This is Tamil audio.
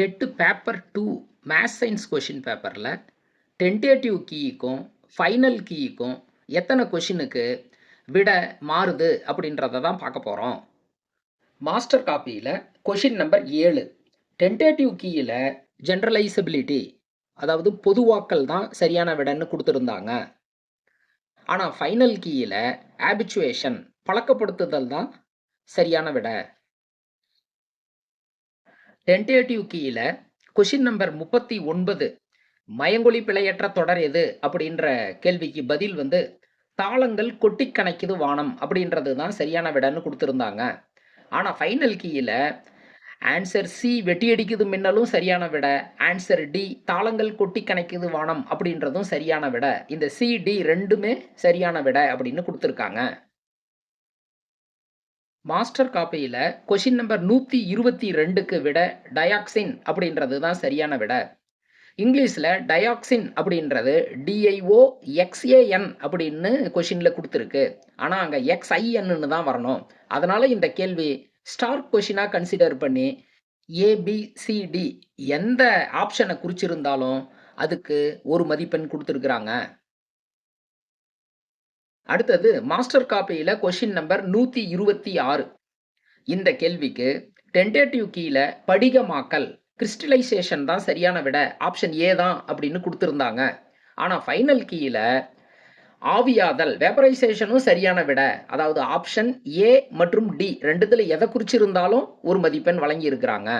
TET paper two maths science question பேப்பரில் டென்டேட்டிவ் கீக்கும் ஃபைனல் கீக்கும் எத்தனை கொஷினுக்கு விட மாறுது அப்படின்றத தான் பார்க்க போகிறோம் மாஸ்டர் காப்பியில் கொஷின் நம்பர் ஏழு. டென்டேட்டிவ் கீயில் ஜென்ரலைசபிலிட்டி அதாவது பொதுவாக்கள் தான் சரியான விடன்னு கொடுத்துருந்தாங்க. ஆனால் ஃபைனல் கீயில் ஆபிச்சுவேஷன் பழக்கப்படுத்துதல் தான் சரியான விட. டென்டேட்டிவ் கீயில் கொஷின் நம்பர் முப்பத்தி ஒன்பது மயங்கொழி பிழையற்ற தொடர் எது? அப்படின்ற கேள்விக்கு பதில் வந்து தாளங்கள் கொட்டி கணக்குது வானம் அப்படின்றது தான் சரியான விடன்னு கொடுத்துருந்தாங்க. ஆனால் ஃபைனல் கீயில் ஆன்சர் சி வெட்டி அடிக்குது மின்னலும் சரியான விட ஆன்சர் டி தாளங்கள் கொட்டி கணக்குது வானம் அப்படின்றதும் சரியான விட. இந்த சி டி ரெண்டுமே சரியான விட அப்படின்னு கொடுத்துருக்காங்க. மாஸ்டர் காப்பியில் கொஷின் நம்பர் நூற்றி இருபத்தி ரெண்டுக்கு விட டயாக்சின் அப்படின்றது தான் சரியான விட. இங்கிலீஷில் டயாக்சின் அப்படின்றது டிஐஓ எக்ஸ்ஏஎன் அப்படின்னு கொஷினில் கொடுத்துருக்கு. ஆனால் அங்கே எக்ஸ்ஐஎன்னு தான் வரணும். அதனால் இந்த கேள்வி ஸ்டார் கொஷினாக கன்சிடர் பண்ணி ஏபிசிடி எந்த ஆப்ஷனை குறிச்சிருந்தாலும் அதுக்கு ஒரு மதிப்பெண் கொடுத்துருக்குறாங்க. அடுத்தது மாஸ்டர் காப்பியில் கொஷின் நம்பர் நூற்றி இருபத்தி ஆறு. இந்த கேள்விக்கு டென்டேட்டிவ் கீழே படிகமாக்கல் கிறிஸ்டலைசேஷன் தான் சரியான விட ஆப்ஷன் ஏ தான் அப்படின்னு கொடுத்துருந்தாங்க. ஆனால் ஃபைனல் கீழே ஆவியாதல் வேப்பரைசேஷனும் சரியான விட அதாவது ஆப்ஷன் ஏ மற்றும் டி ரெண்டுத்தில் எதை குறிச்சிருந்தாலும் ஒரு மதிப்பெண் வழங்கியிருக்கிறாங்க.